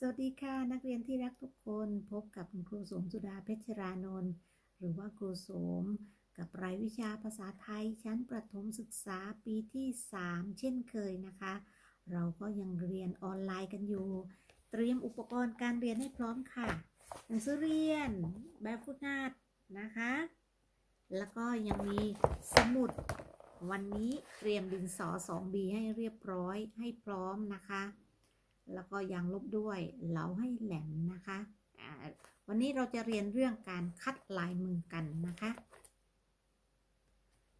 สวัสดีค่ะ นักเรียนที่รักทุกคนพบกับคุณครูสมสุดาเพชรรานนท์หรือว่าครูสม กับรายวิชาภาษาไทยชั้นประถมศึกษาปีที่ 3 เช่นเคยนะคะ เราก็ยังเรียนออนไลน์กันอยู่ เตรียมอุปกรณ์การเรียนให้พร้อมค่ะหนังสือเรียนแบบฝึกงานนะคะ แล้วก็ยังมีสมุด วันนี้เตรียมดินสอ 2B ให้เรียบร้อยให้พร้อมนะคะ แล้วก็ยางลบด้วยเหลาให้แหลมนะคะวันนี้เราจะเรียนเรื่องการคัดลายมือกันนะคะ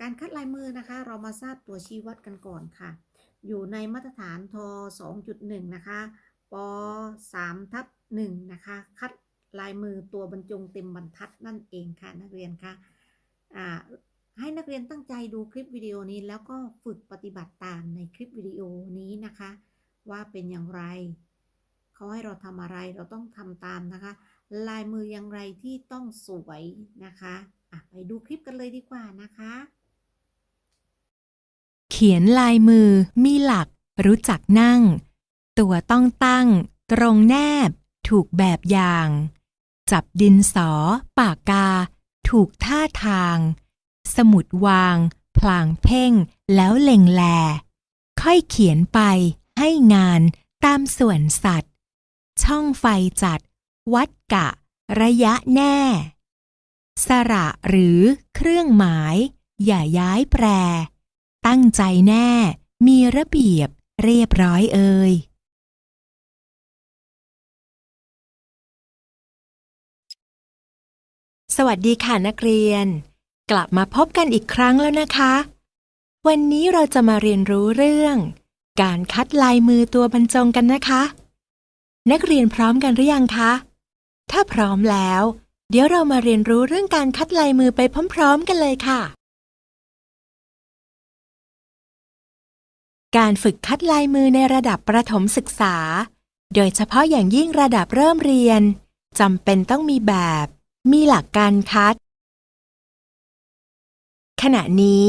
การคัดลายมือนะคะ เรามาทราบตัวชี้วัดกันก่อนค่ะ อยู่ในมาตรฐานท2.1 นะคะป3ทับ1นะคะ คัดลายมือตัวบรรจงเต็มบรรทัดนั่นเองค่ะนักเรียนคะอ่าให้นักเรียนตั้งใจดูคลิปวิดีโอนี้แล้วก็ฝึกปฏิบัติตามในคลิปวิดีโอนี้นะคะ ว่าเป็นอย่างไร เขาให้เราทำอะไรเราต้องทำตามนะคะ ลายมืออย่างไรที่ต้องสวยนะคะอะไปดูคลิปกันเลยดีกว่านะคะ เขียนลายมือมีหลัก รู้จักนั่ง ตัวต้องตั้ง ตรงแนบ ถูกแบบอย่าง จับดินสอ ปากกา ถูกท่าทาง สมุดวาง พลางเพ่งแล้วเล็งแล ค่อยเขียนไป ให้งานตามส่วนสัตว์ ช่องไฟจัด วัดกะ ระยะแน่ สระหรือเครื่องหมาย อย่าย้ายแปร ตั้งใจแน่ มีระเบียบเรียบร้อยเอ่ยสวัสดีค่ะนักเรียน กลับมาพบกันอีกครั้งแล้วนะคะ วันนี้เราจะมาเรียนรู้เรื่อง การคัดลายมือตัวบรรจงกันนะคะ นักเรียนพร้อมกันหรือยังคะ ถ้าพร้อมแล้ว เดี๋ยวเรามาเรียนรู้เรื่องการคัดลายมือไปพร้อม ๆ กันเลยค่ะ การฝึกคัดลายมือในระดับประถมศึกษา โดยเฉพาะอย่างยิ่งระดับเริ่มเรียนจำเป็นต้องมีแบบ มีหลักการคัด ขณะนี้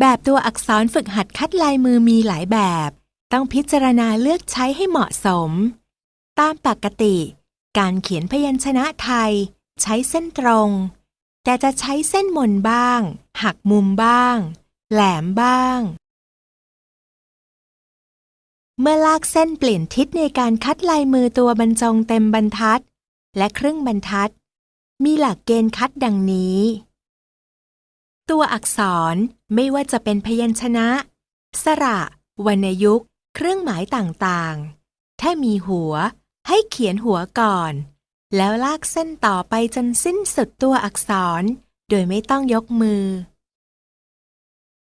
แบบตัวอักษรฝึกหัดคัดลายมือมีหลายแบบ ต้องพิจารณาเลือกใช้ให้เหมาะสม ตามปกติ การเขียนพยัญชนะไทย ใช้เส้นตรง แต่จะใช้เส้นมนบ้าง หักมุมบ้าง แหลมบ้าง เมื่อลากเส้นเปลี่ยนทิศในการคัดลายมือตัวบรรจงเต็มบรรทัด และครึ่งบรรทัด มีหลักเกณฑ์คัดดังนี้ ตัวอักษรไม่ว่าจะเป็นพยัญชนะ สระ วรรณยุกต์ เครื่องหมายต่างๆ ถ้ามีหัวให้เขียนหัวก่อน แล้วลากเส้นต่อไปจนสิ้นสุดตัวอักษร โดยไม่ต้องยกมือ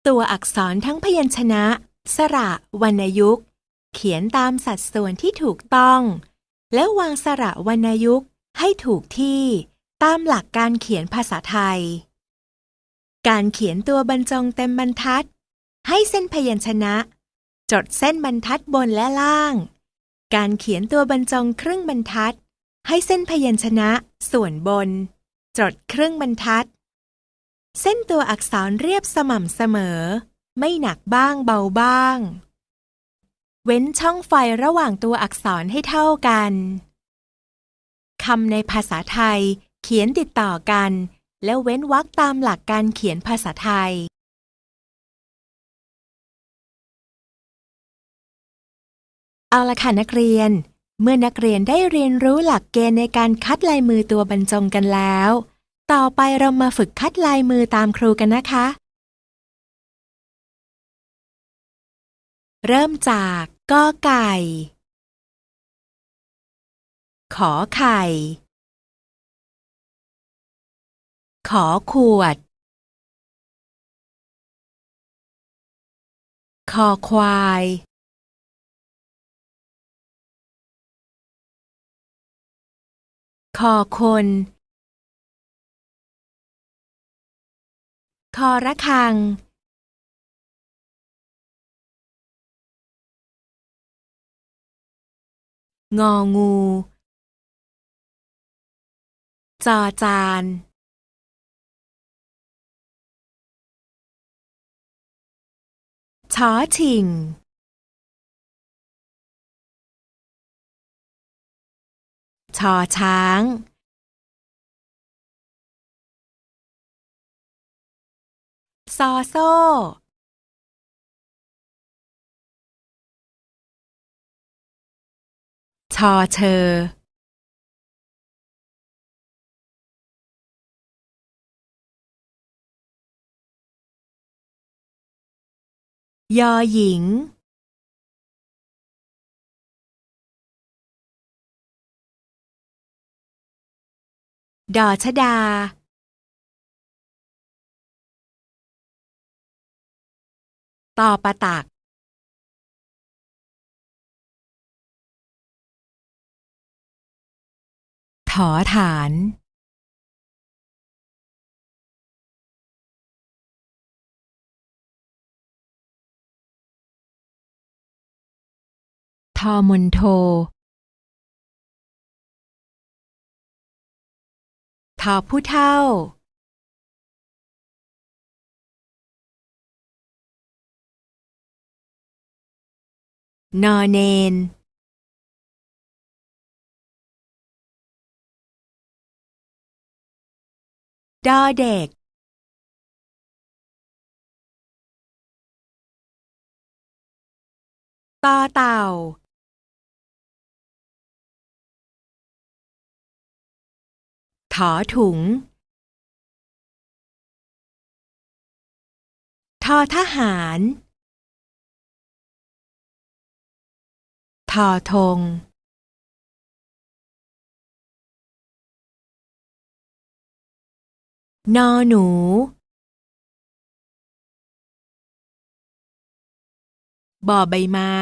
ตัวอักษรทั้งพยัญชนะ สระ วรรณยุกต์ เขียนตามสัดส่วนที่ถูกต้อง และวางสระวรรณยุกต์ให้ถูกที่ตามหลักการเขียนภาษาไทย การเขียนตัวบรรจงเต็มบรรทัด ให้เส้นพยัญชนะ จดเส้นบรรทัดบนและล่าง การเขียนตัวบรรจงครึ่งบรรทัด ให้เส้นพยัญชนะส่วนบน จดครึ่งบรรทัด เส้นตัวอักษรเรียบสม่ำเสมอ ไม่หนักบ้างเบาบ้าง เว้นช่องไฟระหว่างตัวอักษรให้เท่ากันคำในภาษาไทย เขียนติดต่อกัน แล้วเว้นวรรคตามหลักการเขียนภาษาไทย เอาละค่ะนักเรียน เมื่อนักเรียนได้เรียนรู้หลักเกณฑ์ในการคัดลายมือตัวบรรจงกันแล้ว ต่อไปเรามาฝึกคัดลายมือตามครูกันนะคะ เริ่มจากกอไก่ ขอไข่ ขอขวด คอควาย คอคน คอระฆัง งองู จอจานชอชิง อช้าง ซอโซ่ ชอเชอ ยอหญิง ดอชดา ต่อปะตัก ถอฐาน ทอมนโท ทอผู้เท่า นอเนน ดอเด็ก ต่อเต่า ถอถุง ทอทหาร ทอธงนอหนู บ่อใบไม้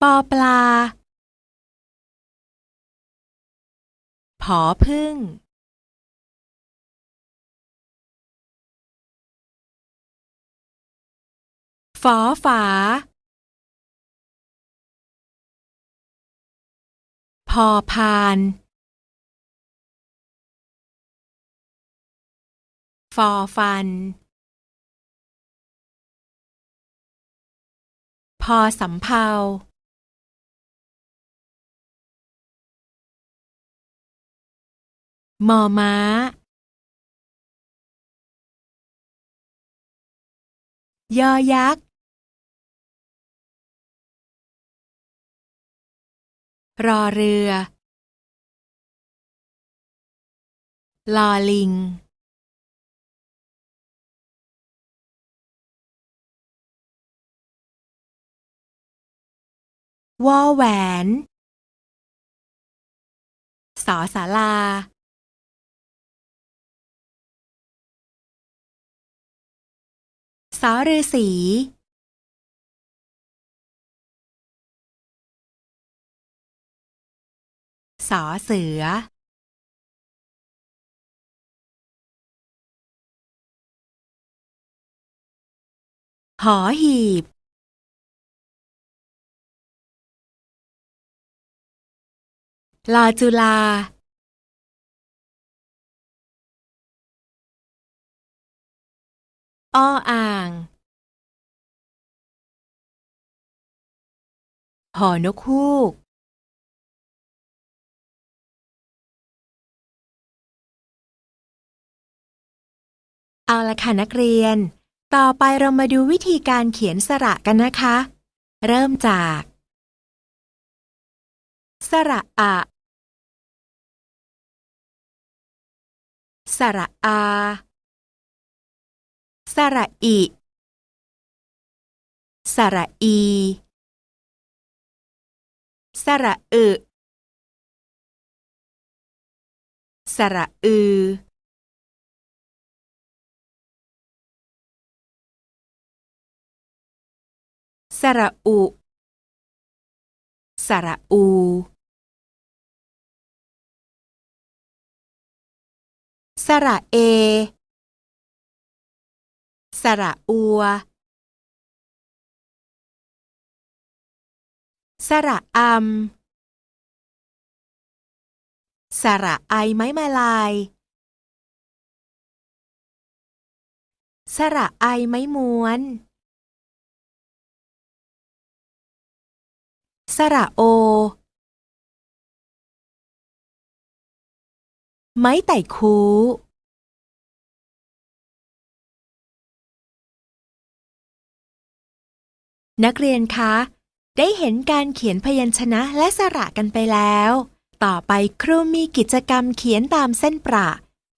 ปอปลา ผอพึ่ง ฝอฝา พอพาน ฟอฟัน พอสำเภา มอม้ายอยักษ์รอเรือลอลิง วอแหวน สอสาลา สอฤาษี สอเสือ หอหีบ ลาจุลา ออ่างหอนกฮูกเอาละค่ะนักเรียน ต่อไปเรามาดูวิธีการเขียนสระกันนะคะ เริ่มจาก สระอะ สระอา สระอิ สระอี สระอึสระอือ สระอุ สระอู สระเอ ระอัว สระอำสระไอไม้มาลาย สระไอไม้ม้วนสสระโอ ไม้ไต่คู นักเรียนคะ ได้เห็นการเขียนพยัญชนะและสระกันไปแล้ว ต่อไปครูมีกิจกรรมเขียนตามเส้นประ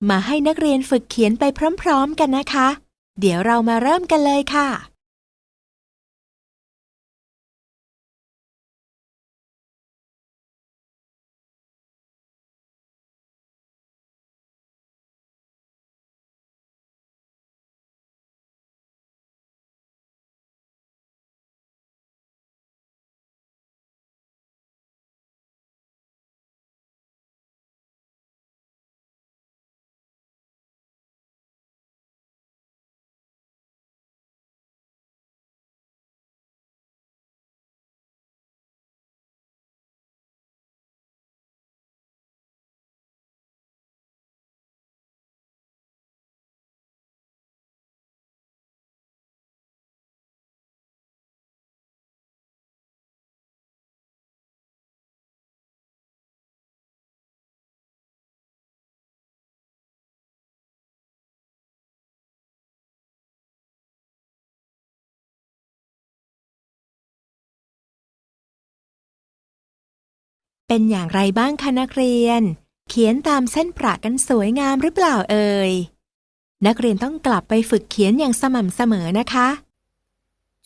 มาให้นักเรียนฝึกเขียนไปพร้อม ๆ กันนะคะ เดี๋ยวเรามาเริ่มกันเลยค่ะ เป็นอย่างไรบ้างคะนักเรียน เขียนตามเส้นประกันสวยงามหรือเปล่าเอ่ย นักเรียนต้องกลับไปฝึกเขียนอย่างสม่ำเสมอนะคะ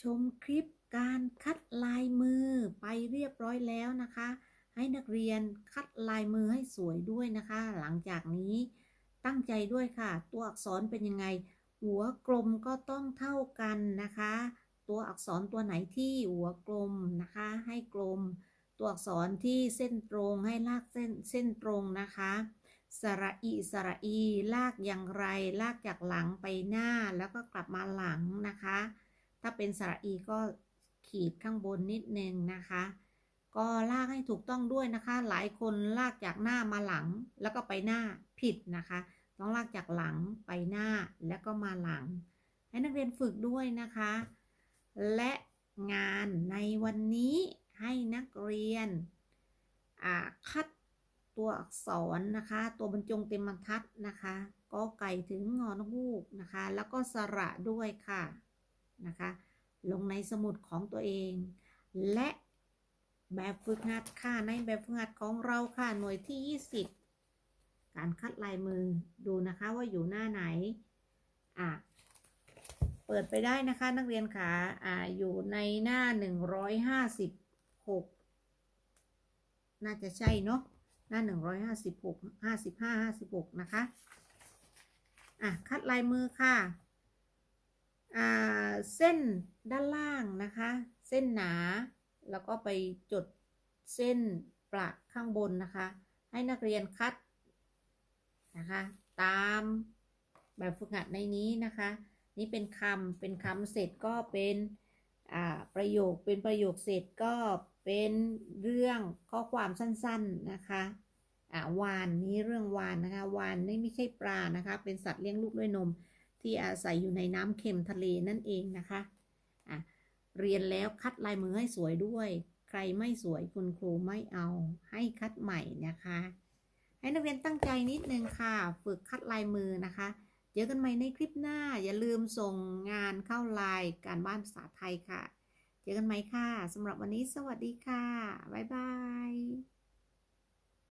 ชมคลิปการคัดลายมือไปเรียบร้อยแล้วนะคะ ให้นักเรียนคัดลายมือให้สวยด้วยนะคะ หลังจากนี้ตั้งใจด้วยค่ะ ตัวอักษรเป็นยังไง หัวกลมก็ต้องเท่ากันนะคะ ตัวอักษรตัวไหนที่หัวกลมนะคะ ให้กลม ตัวอักษรที่เส้นตรงให้ลากเส้นเส้นตรงนะคะ สระอีสระอี ลากอย่างไร ลากจากหลังไปหน้าแล้วก็กลับมาหลังนะคะ ถ้าเป็นสระอีก็ขีดข้างบนนิดนึงนะคะ ก็ลากให้ถูกต้องด้วยนะคะ หลายคนลากจากหน้ามาหลังแล้วก็ไปหน้าผิดนะคะ ต้องลากจากหลังไปหน้าแล้วก็มาหลัง ให้นักเรียนฝึกด้วยนะคะ และงานในวันนี้ ให้นักเรียนคัดตัวอักษรนะคะ ตัวบรรจงเต็มบรรทัดนะคะกอไก่ถึงงอนฮูกนะคะ แล้วก็สระด้วยค่ะนะคะ ลงในสมุดของตัวเอง และแบบฝึกหัดค่ะในแบบฝึกหัดของเราค่ะหน่วยที่ 20 การคัดลายมือดูนะคะว่าอยู่หน้าไหนอะเปิดไปได้นะคะนักเรียนค่ะอ่าอยู่ในหน้า 156น่าจะใช่เนาะหน้า156 55 56นะคะ อะ คัดลายมือค่ะ อ่า เส้นด้านล่างนะคะ เส้นหนา แล้วก็ไปจดเส้นประข้างบนนะคะ ให้นักเรียนคัดนะคะ ตามแบบฝึกหัดในนี้นะคะ นี่เป็นคำเป็นคำเสร็จก็เป็น อ่า ประโยค เป็นประโยคเสร็จก็เเป็นเรื่องข้อความสั้นๆนะคะอ่าวานนี้เรื่องวานนะคะวานนี่ไม่ใช่ปลานะคะ เป็นสัตว์เลี้ยงลูกด้วยนม ที่อาศัยอยู่ในน้ำเค็มทะเลนั่นเองนะคะอะเรียนแล้วคัดลายมือให้สวยด้วย ใครไม่สวยคุณครูไม่เอาให้คัดใหม่นะคะ ให้นักเรียนตั้งใจนิดนึงค่ะ ฝึกคัดลายมือนะคะเจอกันใหม่ในคลิปหน้าอย่าลืมส่งงานเข้าไลน์การบ้านภาษาไทยค่ะ เจอกันใหม่ค่ะสำหรับวันนี้สวัสดีค่ะ บ๊ายบาย